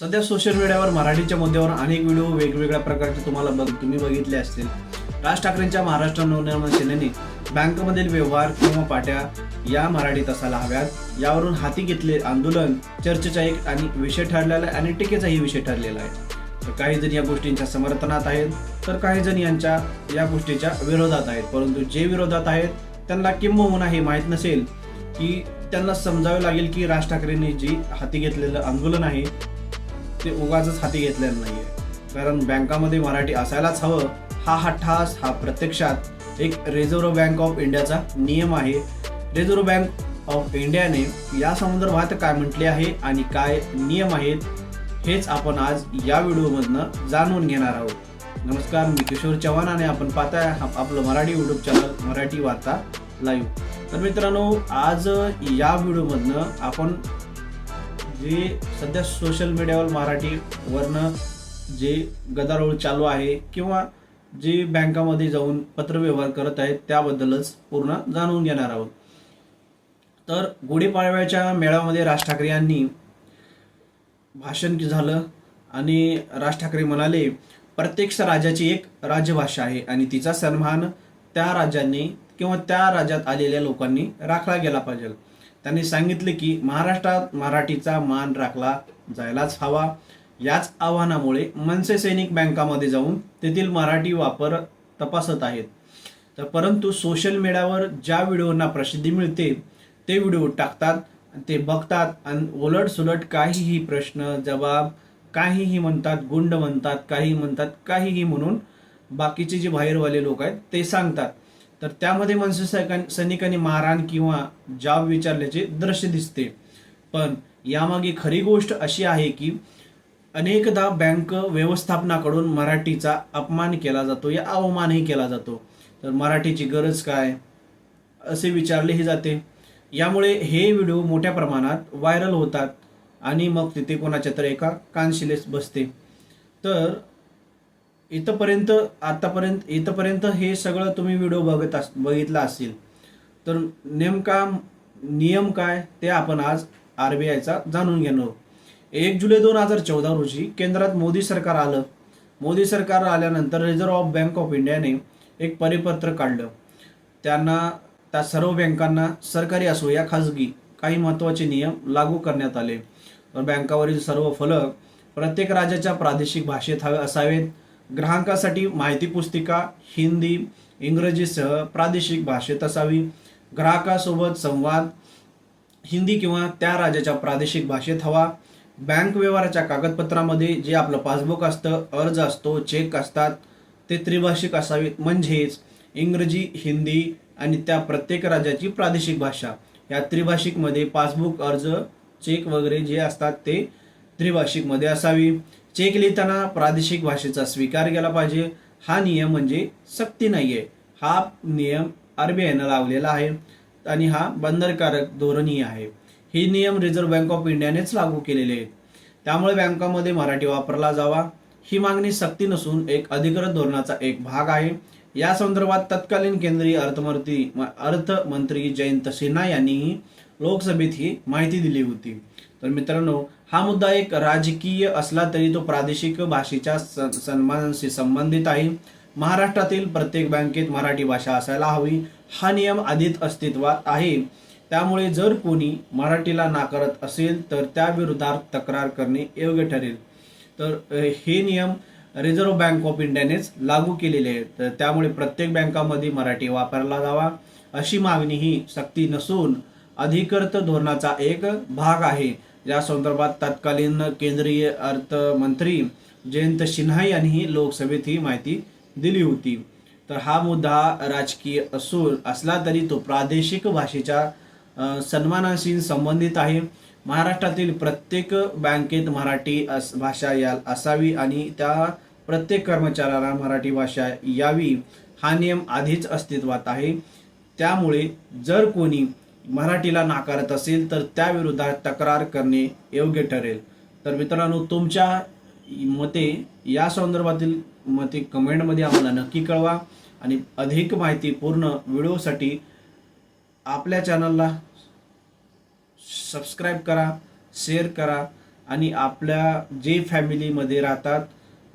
सध्या सोशल मीडियावर मराठीच्या मुद्द्यावर अनेक व्हिडिओ वेगवेगळ्या प्रकारचे तुम्हाला बघ तुम्ही बघितले असतील. राज ठाकरेंच्या महाराष्ट्र नवनिर्माण सेनेने बँकमधील व्यवहार किंवा पाट्या या मराठीत असायला हव्यात. यावरून हाती घेतले आंदोलन चर्चेचा एक आणि विषय ठरलेला आहे आणि टीकेचाही विषय ठरलेला आहे. तर काही जण या गोष्टींच्या समर्थनात आहेत तर काही जण यांच्या या गोष्टीच्या विरोधात आहेत. परंतु जे विरोधात आहेत त्यांना किंबहुना हे माहीत नसेल की त्यांना समजावे लागेल की राज ठाकरेंनी जी हाती घेतलेलं आंदोलन आहे ते उगाच हाती घेतलेलं नाहीये. कारण बँकामध्ये मराठी असायलाच हवं. हा हट्टास हा प्रत्यक्षात एक रिझर्व्ह बँक ऑफ इंडियाचा नियम आहे. रिझर्व्ह बँक ऑफ इंडियाने या संदर्भात काय म्हटले आहे आणि काय नियम आहेत हेच आपण आज या व्हिडिओमधनं जाणून घेणार आहोत. नमस्कार मी किशोर चव्हाण आणि आपण पाहताय आपलं मराठी युट्यूब चॅनल मराठी वार्ता लाईव्ह तर मित्रांनो आज या व्हिडिओमधनं आपण जे सध्या सोशल मीडियावर मराठीवरनं जे गदारोळ चालू आहे किंवा जे बँकामध्ये जाऊन पत्रव्यवहार करत आहेत त्याबद्दलच पूर्ण जाणून घेणार आहोत. तर गुढीपाडव्याच्या मेळाव्यामध्ये राज ठाकरे यांनी भाषण झालं आणि राज ठाकरे म्हणाले प्रत्यक्ष राज्याची एक राजभाषा आहे आणि तिचा सन्मान त्या राज्यांनी किंवा त्या राज्यात आलेल्या लोकांनी राखला गेला पाहिजे. त्यांनी सांगितले की महाराष्ट्रात मराठीचा मान राखला जायलाच हवा. याच आव्हानामुळे मनसे सैनिक बँकामध्ये जाऊन तेथील मराठी वापर तपासत आहेत. तर परंतु सोशल मीडियावर ज्या व्हिडिओना प्रसिद्धी मिळते ते व्हिडिओ टाकतात ते बघतात आणि उलट सुलट काहीही प्रश्न जबाब काहीही म्हणतात गुंड म्हणतात काही म्हणतात काहीही म्हणून बाकीचे जे बाहेरवाले लोक आहेत ते सांगतात. तर त्यामध्ये मनसे सैनिकांनी मारहाण किंवा जाब विचारल्याचे दृश्य दिसते. पण यामागे खरी गोष्ट अशी आहे की अनेकदा बँक व्यवस्थापनाकडून मराठीचा अपमान केला जातो या अवमानही केला जातो. तर मराठीची गरज काय? असे विचारलेही जाते. यामुळे हे व्हिडिओ मोठ्या प्रमाणात व्हायरल होतात आणि मग तिथे कोणाच्या तर एका कानशिलेस बसते. तर इथंपर्यंत आतापर्यंत इथंपर्यंत हे सगळं तुम्ही व्हिडिओ बघत अस बघितला असेल तर नेमका नियम काय ते आपण आज आर बी आयचा जाणून घेणार आहोत. एक जुलै दोन हजार चौदा रोजी केंद्रात मोदी सरकार आलं. मोदी सरकार आल्यानंतर रिझर्व्ह ऑफ बँक ऑफ इंडियाने एक परिपत्र काढलं. त्यांना त्या सर्व बँकांना सरकारी असो या खाजगी काही महत्त्वाचे नियम लागू करण्यात आले. तर बँकावरील सर्व फलक प्रत्येक राज्याच्या प्रादेशिक भाषेत हवे असावेत. ग्राहकासाठी माहिती पुस्तिका हिंदी इंग्रजीसह प्रादेशिक भाषेत असावी. ग्राहकासोबत संवाद हिंदी किंवा त्या राज्याच्या प्रादेशिक भाषेत हवा. बँक व्यवहाराच्या कागदपत्रामध्ये जे आपलं पासबुक असतं अर्ज असतो चेक असतात ते त्रिभाषिक असावेत म्हणजेच इंग्रजी हिंदी आणि त्या प्रत्येक राज्याची प्रादेशिक भाषा. या त्रिभाषिकमध्ये पासबुक अर्ज चेक वगैरे जे असतात ते त्रिभाषिकमध्ये असावी. चेक लिहिताना प्रादेशिक भाषेचा स्वीकार केला पाहिजे. हा नियम म्हणजे सक्ती नाही आहे हा नियम आर बी आयनं लावलेला आहे आणि हा बंधनकारक धोरणही आहे. हे नियम रिझर्व्ह बँक ऑफ इंडियानेच लागू केलेले आहेत. त्यामुळे बँकामध्ये मराठी वापरला जावा. ही मागणी सक्ती नसून एक अधिकृत धोरणाचा एक भाग आहे. या संदर्भात तत्कालीन केंद्रीय अर्थमंत्री अर्थमंत्री जयंत सिन्हा यांनीही लोकसभेत ही माहिती दिली होती. तर मित्रांनो हा मुद्दा एक राजकीय असला तरी तो प्रादेशिक भाषेच्या स- सन्मानाशी संबंधित आहे. महाराष्ट्रातील प्रत्येक बँकेत मराठी भाषा असायला हवी. हा नियम आधीच अस्तित्वात आहे. त्यामुळे जर कोणी मराठीला नाकारत असेल तर त्याविरोधात तक्रार करणे योग्य ठरेल. तर हे नियम रिझर्व्ह बँक ऑफ इंडियानेच लागू केलेले आहेत. तर त्यामुळे प्रत्येक बँकामध्ये मराठी वापरला जावा. अशी मागणी ही सक्ती नसून अधिकृत धोरणाचा एक भाग आहे. या संदर्भात तत्कालीन केंद्रीय अर्थमंत्री जयंत सिन्हा यांनीही लोकसभेत ही माहिती दिली होती. तर हा मुद्दा राजकीय असून असला तरी तो प्रादेशिक भाषेच्या सन्मानाशी संबंधित आहे. महाराष्ट्रातील प्रत्येक बँकेत मराठी अस भाषा या असावी आणि त्या प्रत्येक कर्मचाऱ्याला मराठी भाषा यावी हा नियम आधीच अस्तित्वात आहे. त्यामुळे जर कोणी मराठीला नाकारत असेल तर त्याविरोधात तक्रार करणे योग्य ठरेल. तर मित्रांनो तुमच्या मते या संदर्भातील मते कमेंटमध्ये आम्हाला नक्की कळवा आणि अधिक माहिती पूर्ण व्हिडिओसाठी आपल्या चॅनलला सबस्क्राईब करा शेअर करा आणि आपल्या जे फॅमिलीमध्ये राहतात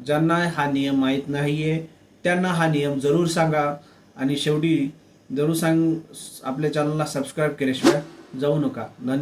ज्यांना हा नियम माहीत नाही आहे त्यांना हा नियम जरूर सांगा. आणि शेवटी जरूर सांग आपल्या चॅनलला सबस्क्राईब केल्याशिवाय जाऊ नका. धन्यवाद.